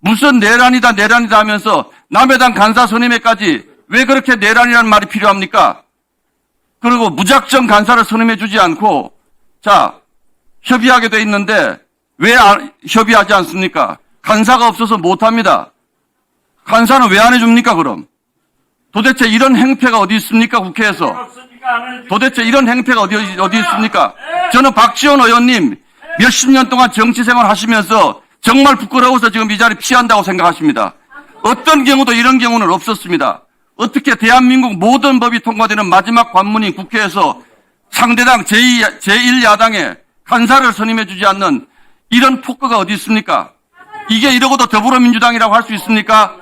무슨 내란이다 내란이다 하면서 남의 당 간사 선임에까지 왜 그렇게 내란이라는 말이 필요합니까? 그리고 무작정 간사를 선임해 주지 않고 자 협의하게 돼 있는데 왜 안- 협의하지 않습니까? 간사가 없어서 못합니다. 간사는 왜 안 해줍니까 그럼? 도대체 이런 행패가 어디 있습니까 국회에서? 도대체 이런 행패가 어디, 어디 있습니까? 저는 박지원 의원님 몇십 년 동안 정치 생활 하시면서 정말 부끄러워서 지금 이 자리 피한다고 생각하십니다. 어떤 경우도 이런 경우는 없었습니다. 어떻게 대한민국 모든 법이 통과되는 마지막 관문인 국회에서 상대당 제2, 제1야당에 간사를 선임해 주지 않는 이런 폭거가 어디 있습니까? 이게 이러고도 더불어민주당이라고 할 수 있습니까?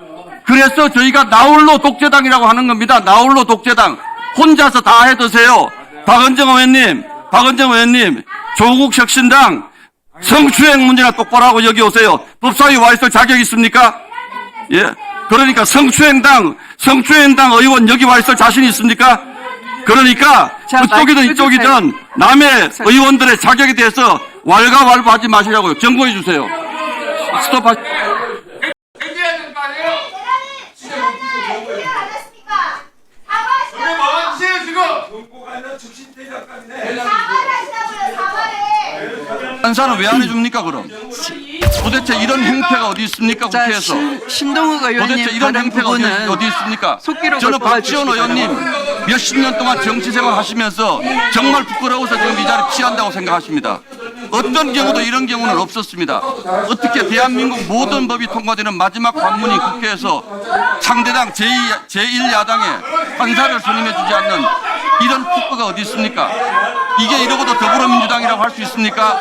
그래서 저희가 나홀로 독재당이라고 하는 겁니다. 나홀로 독재당. 혼자서 다 해 드세요. 박은정 의원님, 박은정 의원님, 조국 혁신당 성추행 문제나 똑바로 하고 여기 오세요. 법사위 와 있을 자격 있습니까? 예. 그러니까 성추행당, 성추행당 의원 여기 와 있을 자신 있습니까? 그러니까 자, 그쪽이든 이쪽이든 남의 의원들의 자격에 대해서 왈가왈부하지 마시라고요. 정보해 주세요. 스톱하. 해줘야 되는 거 아니에요? 사과하시라고요. 왜 뭐하세요 지금? 사과하시라고요. 사과를. 간사는 왜 안 해줍니까 그럼? 도대체 이런 행패가 어디 있습니까 자, 국회에서? 신, 신동욱 의원님 도대체 이런 행패가 어디, 어디 있습니까? 저는 박지원 의원님 몇십 년 동안 정치 생활 하시면서 정말 부끄러워서 지금 이 자리 피한다고 생각하십니다. 어떤 경우도 이런 경우는 없었습니다. 어떻게 대한민국 모든 법이 통과되는 마지막 관문인 국회에서 상대당 제2, 제1야당에 판사를 선임해 주지 않는 이런 폭거가 어디 있습니까? 이게 이러고도 더불어민주당이라고 할 수 있습니까?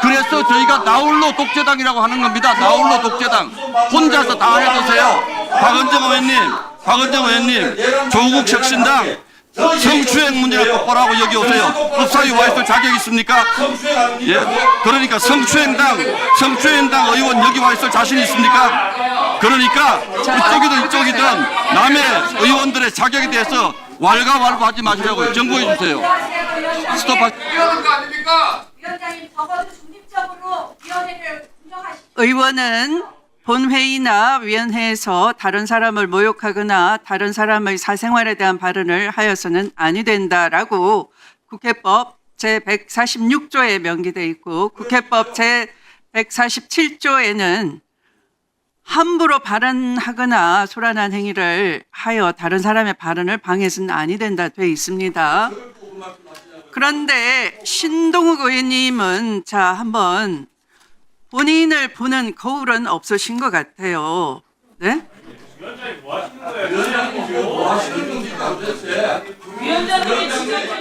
그래서 저희가 나홀로 독재당이라고 하는 겁니다. 나홀로 독재당. 혼자서 다 해드세요. 박은정 의원님, 박은정 의원님, 조국 혁신당 성추행 문제나 똑바로 하고 여기 오세요. 법사위 와 있을 자격 있습니까? 예. 그러니까 성추행당, 성추행당 의원 여기 와 있을 자신 있습니까? 그러니까 이쪽이든 이쪽이든 남의 의원들의 자격에 대해서 왈가왈부하지 마시라고요. 정보해 주세요. 스톱하. 이러는 거 아닙니까? 위원장님 적어도 중립적으로 위원회를 운영하시. 의원은 본회의나 위원회에서 다른 사람을 모욕하거나 다른 사람의 사생활에 대한 발언을 하여서는 아니 된다라고 국회법 제146조에 명기돼 있고 국회법 제147조에는 함부로 발언하거나 소란한 행위를 하여 다른 사람의 발언을 방해해서는 아니 된다 돼 있습니다. 그런데 신동욱 의원님은 자 한번 본인을 보는 거울은 없으신 것 같아요. 네?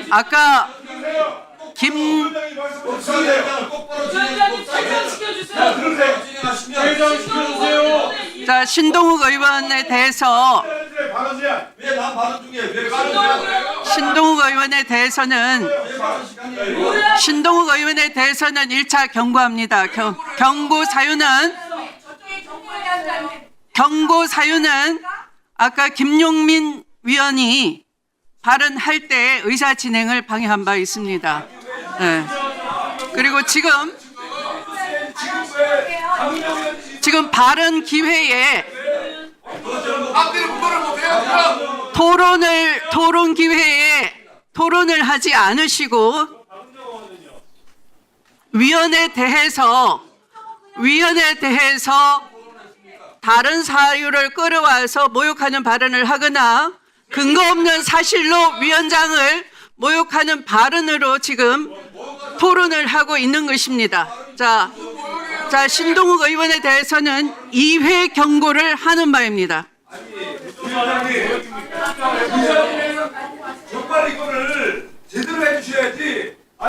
아까 김. 자, 신동욱 의원에 대해서 왜나 발언 중에 왜 신동욱 의원에 대해서는 신동욱 의원에 대해서는 1차 경고합니다. 경, 경고 사유는 경고 사유는 아까 김용민 위원이 발언할 때 의사 진행을 방해한 바 있습니다. 네. 그리고 지금 지금 발언 기회에 앞뒤로 구분을 못해요 지금. 토론을 토론 기회에 토론을 하지 않으시고 위원에 대해서 위원에 대해서 다른 사유를 끌어와서 모욕하는 발언을 하거나 근거 없는 사실로 위원장을 모욕하는 발언으로 지금 토론을 하고 있는 것입니다. 자, 자 신동욱 의원에 대해서는 2회 경고를 하는 바입니다. 정말 이거를 제대로 해주셔야지